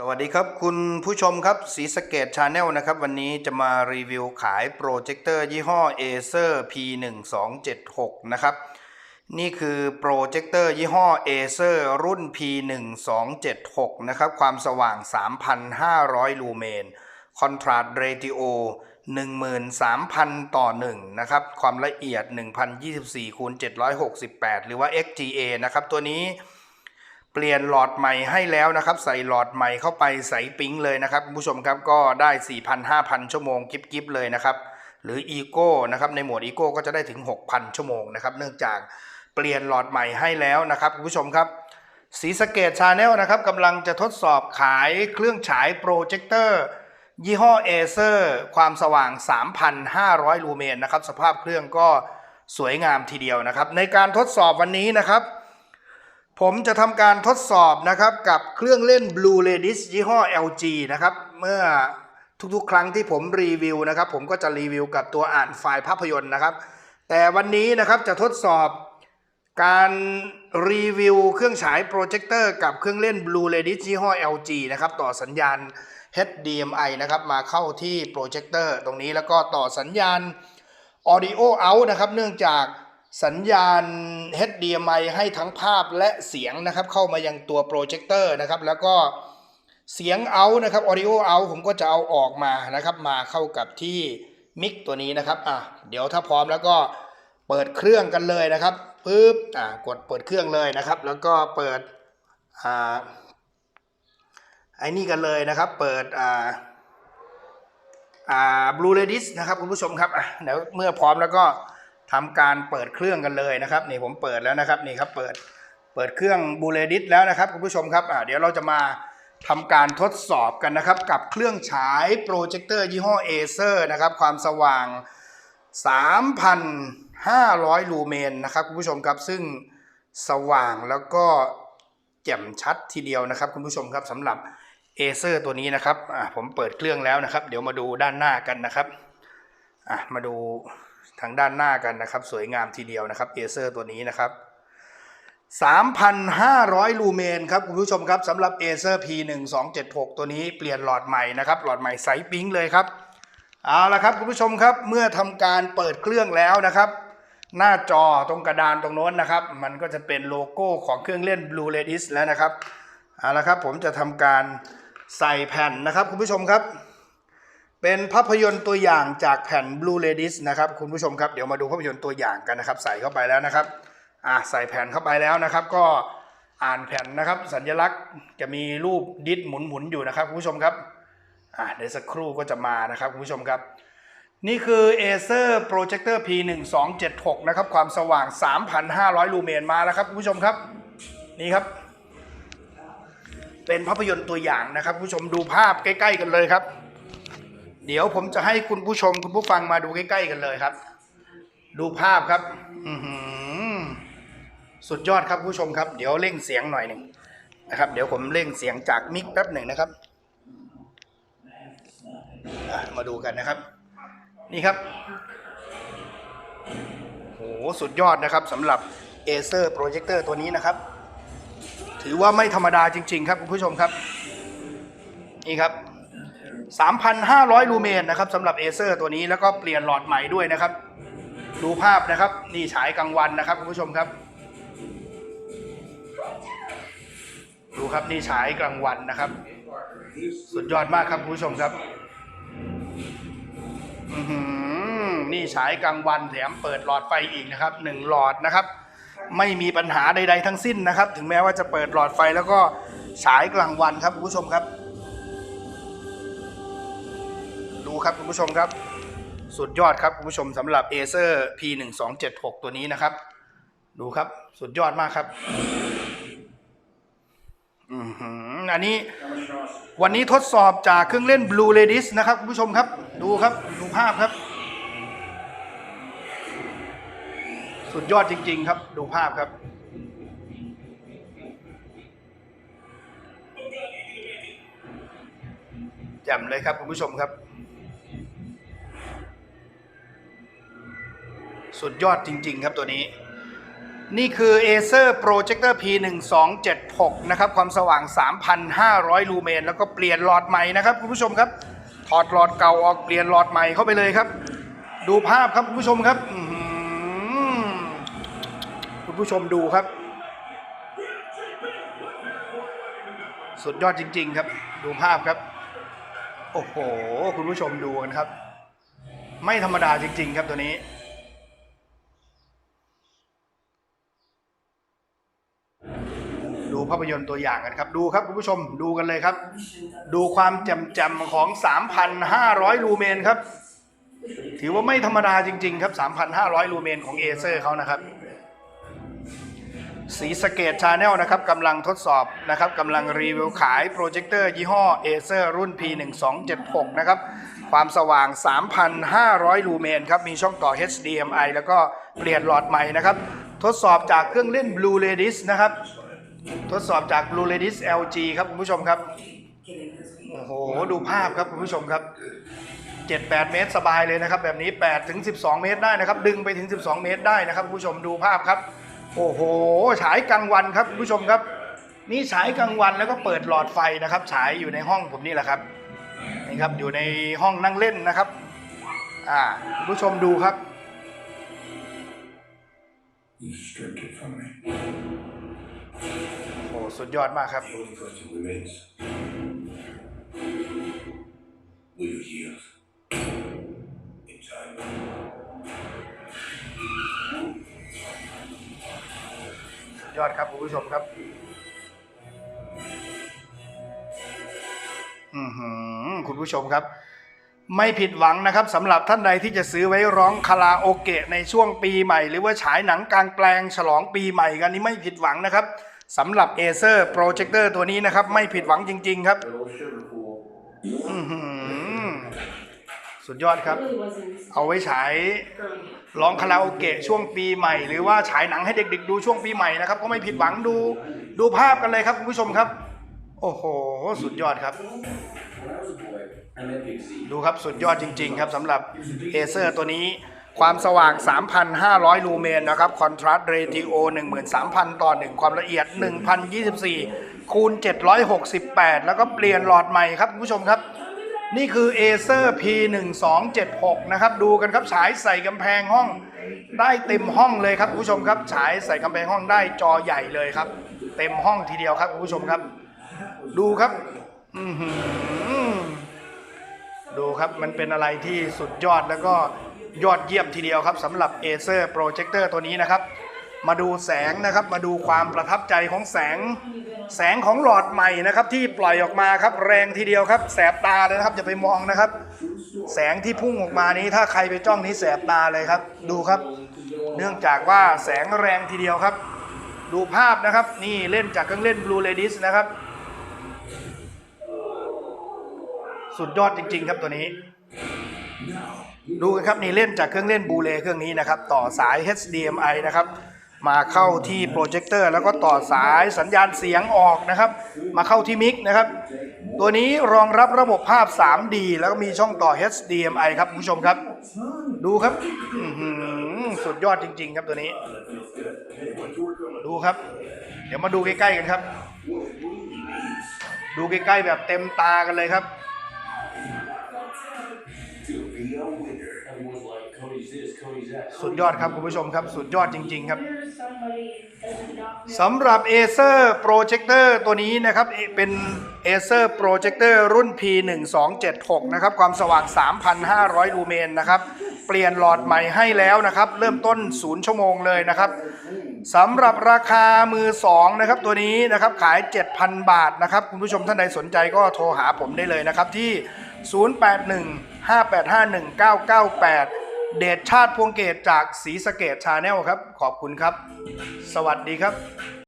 สวัสดีครับ คุณผู้ชมครับสีสเกตชาแนลนะครับ วันนี้จะมารีวิวขายโปรเจคเตอร์ยี่ห้อ Acer P1276 นะครับ นี่คือโปรเจคเตอร์ยี่ห้อ Acer รุ่น P1276 นะครับ ความสว่าง 3,500 ลูเมนคอนทราสต์เรติโอ13,000 ต่อ 1 นะครับ ความละเอียด 1024คูณ768 หรือว่า XGA นะครับ ตัวนี้ เปลี่ยนหลอดใหม่ให้แล้วนะครับ ใส่หลอดใหม่เข้าไปใส่ปิ๊งเลยนะครับคุณผู้ชมครับก็ได้ 4,000-5,000 ชั่วโมงกิฟกิฟเลยนะครับ หรืออีโก้นะครับในหมวดอีโก้ก็จะได้ถึง 6,000 ชั่วโมงนะครับ เนื่องจากเปลี่ยนหลอดใหม่ให้แล้วนะครับคุณผู้ชมครับสีสเกตชาแนลนะครับกำลังจะทดสอบขายเครื่องฉายโปรเจคเตอร์ยี่ห้อเอเซอร์ความสว่าง 3,500 ลูเมนนะครับ สภาพเครื่องก็สวยงามทีเดียวนะครับ ในการทดสอบวันนี้นะครับ ผมจะทำการทดสอบนะครับกับเครื่องเล่น Blue Ladies ยี่ห้อ LG นะครับ เมื่อทุกๆ ครั้งที่ผมรีวิวนะครับ ผมก็จะรีวิวกับตัวอ่านไฟล์ภาพยนตร์นะครับ แต่วันนี้นะครับจะทดสอบการรีวิวเครื่องฉายโปรเจคเตอร์กับเครื่องเล่น Blue Ladies ยี่ห้อ LG นะครับ ต่อสัญญาณ HDMI นะครับ มาเข้าที่โปรเจคเตอร์ตรงนี้แล้วก็ต่อสัญญาณ Audio Out นะครับ เนื่องจาก สัญญาณ HDMI ให้ทั้งภาพและเสียงนะครับ เข้ามายังตัวโปรเจคเตอร์นะครับ แล้วก็เสียง out นะครับ Audio Out ผมก็จะเอาออกมานะครับ มาเข้ากับที่มิกตัวนี้นะครับอะเดี๋ยวถ้าพร้อมแล้วก็เปิดเครื่องกันเลยนะครับปึ๊บอ่ากดเปิดเครื่องเลยนะครับ แล้วก็เปิดอ่าไอ้นี่กันเลยนะครับ เปิดอ่าอ่า Blue Ladies นะครับคุณผู้ชมครับอะเดี๋ยวเมื่อพร้อมแล้วก็ ทำการเปิดเครื่องกันเลยนะครับนี่ผมเปิดแล้วนะครับนี่ครับเปิดเปิดเครื่อง Blue Ladies แล้วนะครับคุณผู้ชมครับเดี๋ยวเราจะมาทำการทดสอบกันนะครับกับเครื่องฉายโปรเจคเตอร์ยี่ห้อ Acer นะครับความสว่าง 3,500 ลูเมนนะครับคุณผู้ชมครับซึ่งสว่างแล้วก็แจ่มชัดทีเดียวนะครับคุณผู้ชมครับสำหรับเอเซอร์ตัวนี้นะครับผมเปิดเครื่องแล้วนะครับ เดี๋ยวมาดูด้านหน้ากันนะครับมาดู ทางด้านหน้ากันนะครับ สวยงามทีเดียวนะครับเอเซอร์ตัวนี้นะครับ 3,500 ลูเมนครับคุณผู้ชมครับสำหรับ Acer P1276 ตัวนี้เปลี่ยนหลอดใหม่นะครับหลอดใหม่ไซส์ปิ๊งเลยครับเอาละครับคุณผู้ชมครับเมื่อทำการเปิดเครื่องแล้วนะครับ หน้าจอตรงกระดานตรงโน้นนะครับ มันก็จะเป็นโลโก้ของเครื่องเล่น Blue Ladies แล้วนะครับเอาละครับผมจะทำการใส่แผ่นนะครับคุณผู้ชมครับ เป็นภาพยนตร์ตัวอย่างจากแผ่น Blue Ladies นะครับคุณผู้ชมครับเดี๋ยวมาดูภาพยนตร์ตัวอย่างกันนะครับ ใส่เข้าไปแล้วนะครับอะใส่แผ่นเข้าไปแล้วนะครับ ก็อ่านแผ่นนะครับ สัญลักษณ์จะมีรูปดิสหมุนๆอยู่นะครับคุณผู้ชมครับอะเดี๋ยวสักครู่ก็จะมานะครับคุณผู้ชมครับ นี่คือ Acer Projector P1276 นะครับความสว่าง 3,500 ลูเมนมาแล้วครับคุณผู้ชมครับนี่ครับ เป็นภาพยนตร์ตัวอย่างนะครับคุณผู้ชมดูภาพใกล้ ๆ กันเลยครับ เดี๋ยวผมจะให้คุณผู้ชมคุณผู้ฟังมาดูใกล้ๆกันเลยครับ ดูภาพครับ อืสุดยอดครับผู้ชมครับ เดี๋ยวเร่งเสียงหน่อยหนึ่งนะครับ เดี๋ยวผมเร่งเสียงจากมิกแป๊บหนึ่งนะครับมาดูกันนะครับ นี่ครับโหสุดยอดนะครับสำหรับ Acer Projector ตัวนี้นะครับ ถือว่าไม่ธรรมดาจริง ๆ ครับคุณผู้ชมครับ นี่ครับ 3,500 ลูเมนนะครับสำหรับ Acer ตัวนี้แล้วก็เปลี่ยนหลอดใหม่ด้วยนะครับ ดูภาพนะครับ นี่ฉายกลางวันนะครับคุณผู้ชมครับ ดูครับนี่ฉายกลางวันนะครับ สุดยอดมากครับคุณผู้ชมครับนี่ฉายกลางวันแถมเปิดหลอดไฟอีกนะครับหนึ่งหลอดนะครับ ไม่มีปัญหาใด ๆ ทั้งสิ้นนะครับ ถึงแม้ว่าจะเปิดหลอดไฟแล้วก็ฉายกลางวันครับคุณผู้ชมครับ ครับคุณผู้ชมครับ สุดยอดครับคุณผู้ชมสำหรับ Acer P1276 ตัวนี้นะครับ ดูครับสุดยอดมากครับอืออันนี้วันนี้ทดสอบจากเครื่องเล่น Blue Ladies นะครับคุณผู้ชมครับ ดูครับดูภาพครับ สุดยอดจริง ๆ ครับ ดูภาพครับแจ่มเลยครับคุณผู้ชมครับ สุดยอดจริง ๆ ครับตัวนี้ นี่คือ Acer Projector P1276 นะครับ ความสว่าง 3,500 ลูเมน แล้วก็เปลี่ยนหลอดใหม่นะครับคุณผู้ชมครับ ถอดหลอดเก่าออกเปลี่ยนหลอดใหม่เข้าไปเลยครับ ดูภาพครับคุณผู้ชมครับคุณผู้ชมดูครับ สุดยอดจริง ๆ ครับ ดูภาพครับโอ้โห คุณผู้ชมดูกันครับ ไม่ธรรมดาจริง ๆ ครับตัวนี้ ภาพยนตร์ตัวอย่างกันครับ ดูครับคุณผู้ชมดูกันเลยครับ ดูความแจ่มๆของ 3,500 ลูเมนครับ ถือว่าไม่ธรรมดาจริง ๆ ครับ 3,500 ลูเมนของเอเซอร์เขานะครับสีสเกตชาแนลนะครับกำลังทดสอบนะครับกำลังรีวิวขายโปรเจคเตอร์ยี่ห้อ Acer รุ่น P1276 นะครับความสว่าง 3,500 ลูเมนครับ มีช่องต่อ HDMI แล้วก็เปลี่ยนหลอดใหม่นะครับ ทดสอบจากเครื่องเล่น Blue Redis นะครับ ทดสอบจาก Blue Redis LG ครับคุณผู้ชมครับ โอ้โห ดูภาพครับคุณผู้ชมครับ 7-8 เมตรสบายเลยนะครับ แบบนี้ 8 ถึง 12 เมตรได้นะครับ ดึงไปถึง 12 เมตรได้นะครับคุณผู้ชมดูภาพครับ โอ้โห ฉายกลางวันครับคุณผู้ชมครับ นี่ฉายกลางวันแล้วก็เปิดหลอดไฟนะครับ ฉายอยู่ในห้องผมนี่แหละครับ นี่ครับ อยู่ในห้องนั่งเล่นนะครับ อ่าคุณผู้ชมดูครับ You stripped it from me. โอ้สุดยอดมากครับ The only question remains. Will you heal? In time. สุดยอดครับคุณผู้ชมครับ อือหือคุณผู้ชมครับ ไม่ผิดหวังนะครับสำหรับท่านใดที่จะซื้อไว้ร้องคาราโอเกะในช่วงปีใหม่ หรือว่าฉายหนังกลางแปลงฉลองปีใหม่กันนี้ไม่ผิดหวังนะครับสำหรับ Acer Projector ตัวนี้นะครับ ไม่ผิดหวังจริง ๆ ครับสุดยอดครับ เอาไว้ฉายร้องคาราโอเกะช่วงปีใหม่ หรือว่าฉายหนังให้เด็ก ๆ ดูช่วงปีใหม่นะครับ ก็ไม่ผิดหวังดูดูภาพกันเลยครับคุณผู้ชมครับ โอ้โห สุดยอดครับ ดูครับสุดยอดจริง ๆ ครับสำหรับเอเซอร์ตัวนี้ความสว่าง 3,500 ลูเมนนะครับคอนทราสต์เรติโอ13,000 ต่อ 1 ความละเอียด 1,024 คูณ 768 แล้วก็เปลี่ยนหลอดใหม่ครับคุณผู้ชมครับ นี่คือ Acer P1276 นะครับ ดูกันครับฉายใส่กำแพงห้อง ได้เต็มห้องเลยครับคุณผู้ชมครับฉายใส่กำแพงห้องได้จอใหญ่เลยครับ เต็มห้องทีเดียวครับคุณผู้ชมครับ ดูครับ อือหือ ดูครับมันเป็นอะไรที่สุดยอดแล้วก็ยอดเยี่ยมทีเดียวครับสำหรับ Acer Projector ตัวนี้นะครับ มาดูแสงนะครับมาดูความประทับใจของแสง แสงของหลอดใหม่นะครับ ที่ปล่อยออกมาครับแรงทีเดียวครับ แสบตาเลยนะครับอย่าไปมองนะครับ แสงที่พุ่งออกมานี้ถ้าใครไปจ้องนี้แสบตาเลยครับ ดูครับ เนื่องจากว่าแสงแรงทีเดียวครับ ดูภาพนะครับนี่เล่นจากเครื่องเล่น Blue Redis นะครับ สุดยอดจริง ๆ ครับตัวนี้ ดูกันครับนี่เล่นจากเครื่องเล่นบูเลเครื่องนี้นะครับ ต่อสาย HDMI นะครับ มาเข้าที่โปรเจคเตอร์แล้วก็ต่อสายสัญญาณเสียงออกนะครับ มาเข้าที่มิกนะครับ ตัวนี้รองรับระบบภาพ 3D แล้วก็มีช่องต่อ HDMI ครับคุณผู้ชมครับ ดูครับสุดยอดจริง ๆ ครับตัวนี้ ดูครับ เดี๋ยวมาดูใกล้ๆกันครับ ดูใกล้ๆแบบเต็มตากันเลยครับ สุดยอดครับคุณผู้ชมครับ สุดยอดจริง ๆ ครับ There's somebody that's not สำหรับ Acer Projector ตัวนี้นะครับเอเป็น Acer Projector รุ่น P1276 นะครับความสว่าง 3,500 ลูเมนนะครับ เปลี่ยนหลอดใหม่ให้แล้วนะครับ เริ่มต้น 0 ชั่วโมงเลยนะครับสำหรับราคามือ 2 นะครับ ตัวนี้นะครับขาย 7,000 บาทนะครับ คุณผู้ชมท่านใดสนใจก็โทรหาผมได้เลยนะครับที่ 0815851998 เดชชาติพวงเกตจากศรีสะเกตชาแนลครับ ขอบคุณครับ สวัสดีครับ